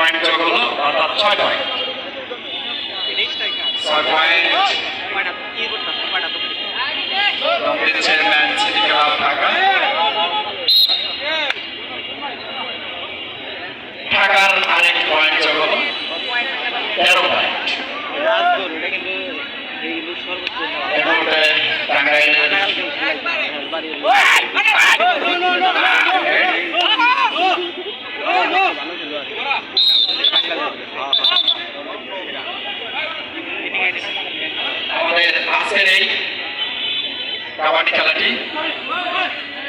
Point যোগ হলো অর্থাৎ ছয় পয়েন্ট। ছয় পয়েন্ট। দম দিচ্ছে ম্যান সিটি ক্লাব ঢাকা। ঢাকার আরেক পয়েন্ট যোগ হলো তেরো পয়েন্ট। টাঙ্গাইলের আজকের এই কাবাডি খেলাটি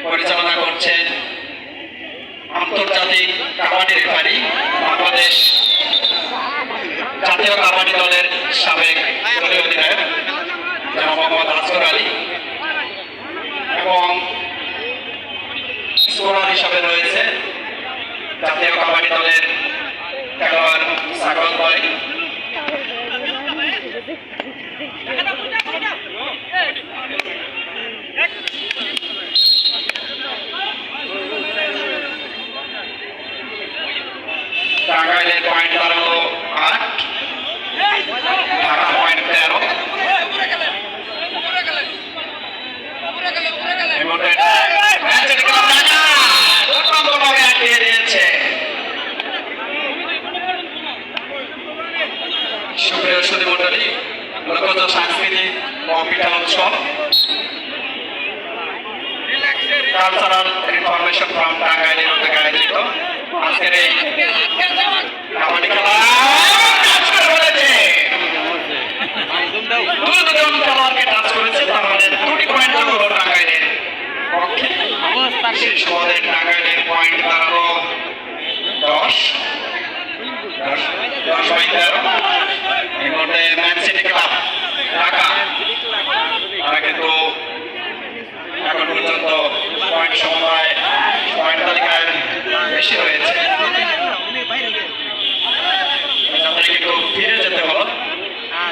পরিচালনা করছেন আন্তর্জাতিক কাবাডি রেফারি বাংলাদেশ জাতীয় কাবাডি দলের সাবেক দলীয় অধিনায়ক জনাব মোহাম্মদ আসগর আলী এবং স্কোরার হিসাবে রয়েছে জাতীয় কাবাডি দলের খেলোয়াড় সাগর ভাই পয়েন্ট দাঁড়াল আট। ঢাকা পয়েন্ট তেরো। সাংস্কৃতিক ও উৎসব। কালচারাল ইনফরমেশন ফ্রম টাঙ্গাইলের উদ্যোগে আয়োজিত আজকের এই পয়েন্ট টাঙ্গাইলের পদের টাঙ্গাইলের পয়েন্ট দাঁড়াল দশ দশ বাই তেরো এই সিটি ক্লাব ঢাকা তারা এখন পর্যন্ত পয়েন্ট সময় পয়েন্ট তালিকায় বেশি রয়েছে তাদের কিন্তু ফিরে যেতে হলো ম্যান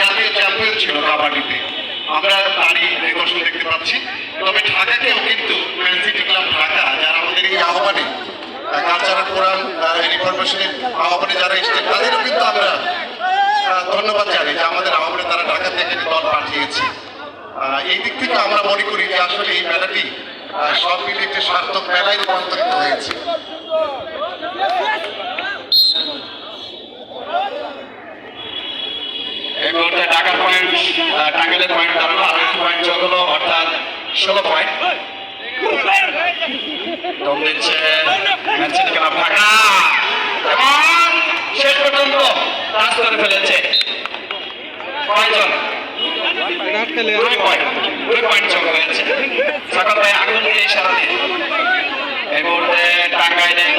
জাতীয় চ্যাম্পিয়ন ছিল কাবাডিতে। আমরা তারই নিদর্শন দেখতে পাচ্ছি। তবে ঢাকাকেও কিন্তু ম্যান ক্লাব ঢাকা, যারা আমাদের এই আহ্বানে কালচারাল ফোরাম ইনফরমেশনের আহ্বানে যারা এসেছে তাদেরও কিন্তু আমরা ধন্যবাদ জানি যে আমাদের আহ্বানে তারা ঢাকা থেকে দল পাঠিয়েছে। এই দিক থেকে আমরা মনে করি যে আসলে এই মেলাটি সব মিলে একটি সার্থক মেলায় রূপান্তরিত হয়েছে এই মুহূর্তে ঢাকার পয়েন্ট টাঙ্গাইলের পয়েন্ট দাঁড়াল, আরও একটি পয়েন্ট যোগ অর্থাৎ ষোলো পয়েন্ট দম দিচ্ছে সিটি ক্লাব ঢাকা। এবং শেষ পর্যন্ত টাচ করে ফেলেছে কয়জন? এই মুহূর্তে টাঙ্গাইলের